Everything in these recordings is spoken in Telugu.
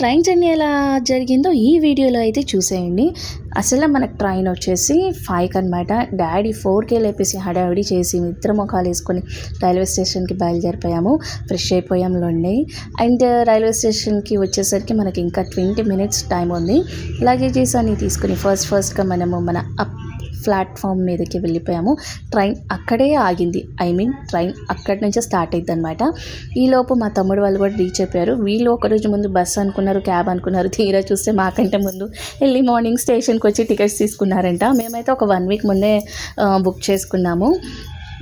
ట్రైన్ జర్నీ ఎలా జరిగిందో ఈ వీడియోలో అయితే చూసేయండి. అసలు మనకు ట్రైన్ వచ్చేసి ఫైవ్కి అనమాట డాడీ ఫోర్కే లేపేసి హడావిడి చేసి నిద్ర ముఖాలు వేసుకొని రైల్వే స్టేషన్కి బయలుదేరిపోయాము. ఫ్రెష్ అయిపోయాంలోండి అండ్ రైల్వే స్టేషన్కి వచ్చేసరికి మనకి ఇంకా ట్వంటీ మినిట్స్ టైం ఉంది. లగేజెస్ అని తీసుకుని ఫస్ట్ ఫస్ట్గా మనము మన అప్ ప్లాట్ఫామ్ మీదకి వెళ్ళిపోయాము. ట్రైన్ అక్కడే ఆగింది. ఐ మీన్ ట్రైన్ అక్కడి నుంచే స్టార్ట్ అయింది అనమాట ఈలోపు మా తమ్ముడు వాళ్ళు కూడా రీచ్ అయిపోయారు. వీళ్ళు ఒకరోజు ముందు బస్సు అనుకున్నారు క్యాబ్ అనుకున్నారు. తీరా చూస్తే మాకంటే ముందు ఎర్లీ మార్నింగ్ స్టేషన్కి వచ్చి టికెట్స్ తీసుకున్నారంట. మేమైతే ఒక వన్ వీక్ ముందే బుక్ చేసుకున్నాము.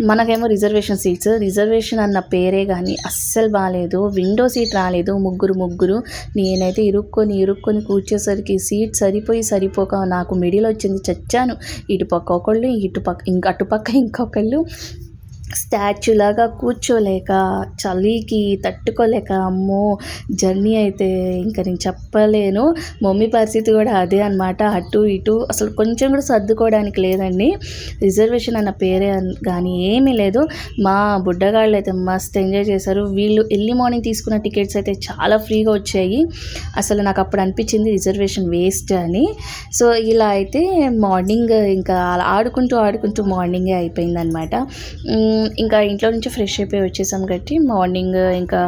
మనకేమో రిజర్వేషన్ సీట్స్. రిజర్వేషన్ అన్న పేరే కానీ అస్సలు బాగాలేదు విండో సీట్ రాలేదు ముగ్గురు ముగ్గురు. నేనైతే ఇరుక్కొని ఇరుక్కొని కూర్చేసరికి సీట్ సరిపోయి సరిపోక నాకు మిడిల్ వచ్చింది చచ్చాను. ఇటుపక్క ఒకళ్ళు ఇటుపక్క ఇంక అటుపక్క ఇంకొకళ్ళు. స్టాచ్యూ లాగా కూర్చోలేక చలికి తట్టుకోలేక అమ్మో జర్నీ అయితే ఇంకా నేను చెప్పలేను. మమ్మీ పరిస్థితి కూడా అదే అనమాట అటు ఇటు అసలు కొంచెం కూడా సర్దుకోవడానికి లేదండి. రిజర్వేషన్ అన్న పేరే కానీ ఏమీ లేదు. మా బుడ్డగాళ్ళు అయితే మస్తు ఎంజాయ్ చేశారు. వీళ్ళు ఎర్లీ మార్నింగ్ తీసుకున్న టికెట్స్ అయితే చాలా ఫ్రీగా వచ్చాయి. అసలు నాకు అప్పుడు అనిపించింది రిజర్వేషన్ వేస్ట్ అని. సో ఇలా అయితే మార్నింగ్ ఇంకా అలా ఆడుకుంటూ ఆడుకుంటూ మార్నింగే అయిపోయిందనమాట ఇంకా ఇంట్లో నుంచి ఫ్రెష్ అయిపోయి వచ్చేసాం కాబట్టి మార్నింగ్ ఇంకా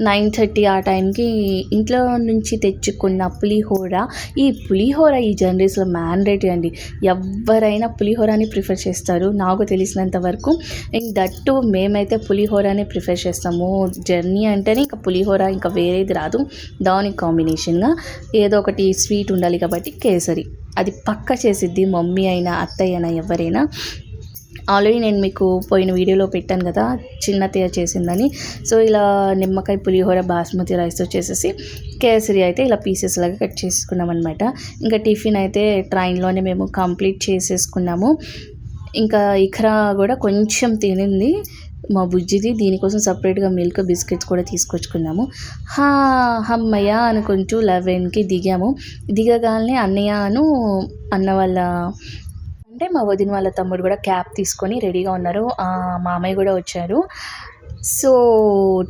నైన్ థర్టీ ఆ టైంకి ఇంట్లో నుంచి తెచ్చుకున్న పులిహోర. ఈ పులిహోర ఈ జనరేషన్లో మ్యాండేటరీ అండి. ఎవరైనా పులిహోరని ప్రిఫర్ చేస్తారు. నాకు తెలిసినంత వరకు ఇంక దట్టు మేమైతే పులిహోరనే ప్రిఫర్ చేస్తాము. జర్నీ అంటేనే ఇంకా పులిహోర ఇంకా వేరేది రాదు. దానికి కాంబినేషన్గా ఏదో ఒకటి స్వీట్ ఉండాలి కాబట్టి కేసరి. అది పక్క చేసిద్ది. మమ్మీ అయినా అత్తయ్య అయినా ఎవరైనా ఆల్రెడీ నేను మీకు పోయిన వీడియోలో పెట్టాను కదా చిన్న తీయ చేసిందని. సో ఇలా నిమ్మకాయ పులిహోర బాస్మతి రైస్ వచ్చేసేసి కేసరి అయితే ఇలా పీసెస్ లాగా కట్ చేసుకున్నాం అనమాట ఇంకా టిఫిన్ అయితే ట్రైన్లోనే మేము కంప్లీట్ చేసేసుకున్నాము. ఇంకా ఇఖరా కూడా కొంచెం తినింది. మా బుజ్జిది దీనికోసం సపరేట్గా మిల్క్ బిస్కెట్స్ కూడా తీసుకొచ్చుకున్నాము. హా హమ్మయ్య అనుకుంటూ లెవెన్కి దిగాము. దిగగానే అన్నయ్యను అన్న వాళ్ళ అంటే మా వదిన వాళ్ళ తమ్ముడు కూడా క్యాబ్ తీసుకొని రెడీగా ఉన్నారు. మామయ్య కూడా వచ్చారు. సో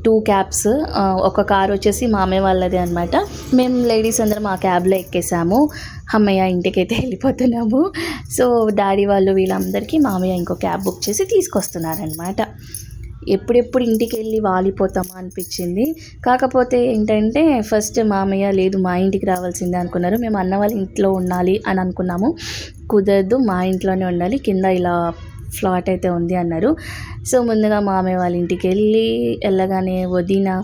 టూ క్యాబ్స్ ఒక కార్ వచ్చేసి మామయ్య వాళ్ళది అనమాట మేము లేడీస్ అందరం ఆ క్యాబ్లో ఎక్కేసాము. అమ్మయ్య ఇంటికైతే వెళ్ళిపోతున్నాము. సో డాడీ వాళ్ళు వీళ్ళందరికీ మామయ్య ఇంకో క్యాబ్ బుక్ చేసి తీసుకొస్తున్నారనమాట ఎప్పుడెప్పుడు ఇంటికి వెళ్ళి వాలిపోతామా అనిపించింది. కాకపోతే ఏంటంటే ఫస్ట్ మామయ్య లేదు మా ఇంటికి రావాల్సిందే అనుకున్నారు. మేము అన్న వాళ్ళ ఇంట్లో ఉండాలి అని అనుకున్నాము. కుదరదు మా ఇంట్లోనే ఉండాలి కింద ఇలా ఫ్లాట్ అయితే ఉంది అన్నారు. సో ముందుగా మామయ్య వాళ్ళ ఇంటికి వెళ్ళి వెళ్ళగానే వదిన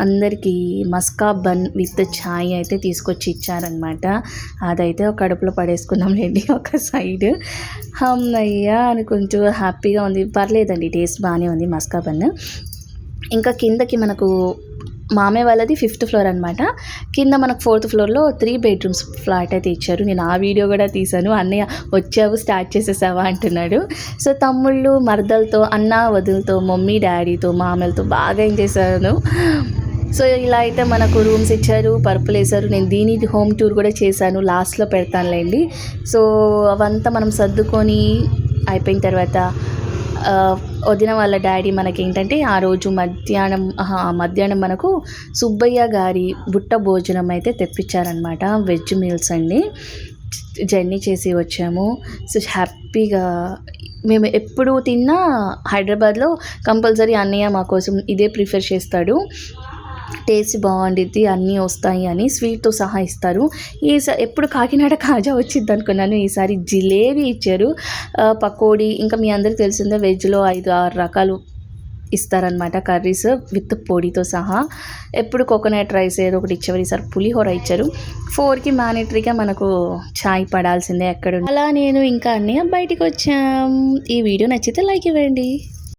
అందరికీ మస్కా బన్ విత్ ఛాయ్ అయితే తీసుకొచ్చి ఇచ్చారనమాట అదైతే ఒక కడుపులో పడేసుకున్నాం లేండి ఒక సైడ్. అని కొంచెం హ్యాపీగా ఉంది. పర్లేదండి టేస్ట్ బాగానే ఉంది మస్కా బన్. ఇంకా కిందకి మనకు మామే వాళ్ళది ఫిఫ్త్ ఫ్లోర్ అనమాట కింద మనకు ఫోర్త్ ఫ్లోర్లో త్రీ బెడ్రూమ్స్ ఫ్లాట్ అయితే ఇచ్చారు. నేను ఆ వీడియో కూడా తీశాను. అన్నయ్య వచ్చావు స్టార్ట్ చేసేసావా? అంటున్నాడు. సో తమ్ముళ్ళు మరదలతో అన్న వదులతో మమ్మీ డాడీతో మామలతో బాగా ఎంజాయ్ చేశాను. సో ఇలా అయితే మనకు రూమ్స్ ఇచ్చారు పర్పుల్ వేసారు నేను దీని హోమ్ టూర్ కూడా చేశాను. లాస్ట్లో పెడతానులేండి. సో అవంతా మనం సర్దుకొని అయిపోయిన తర్వాత వదిన వాళ్ళ డాడీ మనకి ఏంటంటే ఆ రోజు మధ్యాహ్నం మధ్యాహ్నం మనకు సుబ్బయ్య గారి బుట్ట భోజనం అయితే తెప్పించారనమాట వెజ్ మీల్స్ అండి జర్నీ చేసి వచ్చాము. సో హ్యాపీగా మేము ఎప్పుడు తిన్నా హైదరాబాద్లో కంపల్సరీ అన్నయ్య మా కోసం ఇదే ప్రిఫర్ చేస్తాడు. టేస్ట్ బాగుండిద్ది అన్నీ వస్తాయి అని స్వీట్తో సహా ఇస్తారు. ఈసారి ఎప్పుడు కాకినాడ కాజా వచ్చింది అనుకున్నాను. ఈసారి జిలేబీ ఇచ్చారు. పకోడీ ఇంకా మీ అందరికి తెలిసిందే వెజ్లో ఐదు ఆరు రకాలు ఇస్తారనమాట కర్రీస్ విత్ పొడితో సహా. ఎప్పుడు కోకోనట్ రైస్ ఏదో ఒకటి ఇచ్చేవారు. ఈసారి పులిహోర ఇచ్చారు. ఫోర్కి మ్యానిటరీగా మనకు ఛాయ్ పడాల్సిందే ఎక్కడ అలా నేను ఇంకా అన్నీ బయటికి వచ్చాం. ఈ వీడియో నచ్చితే లైక్ ఇవ్వండి.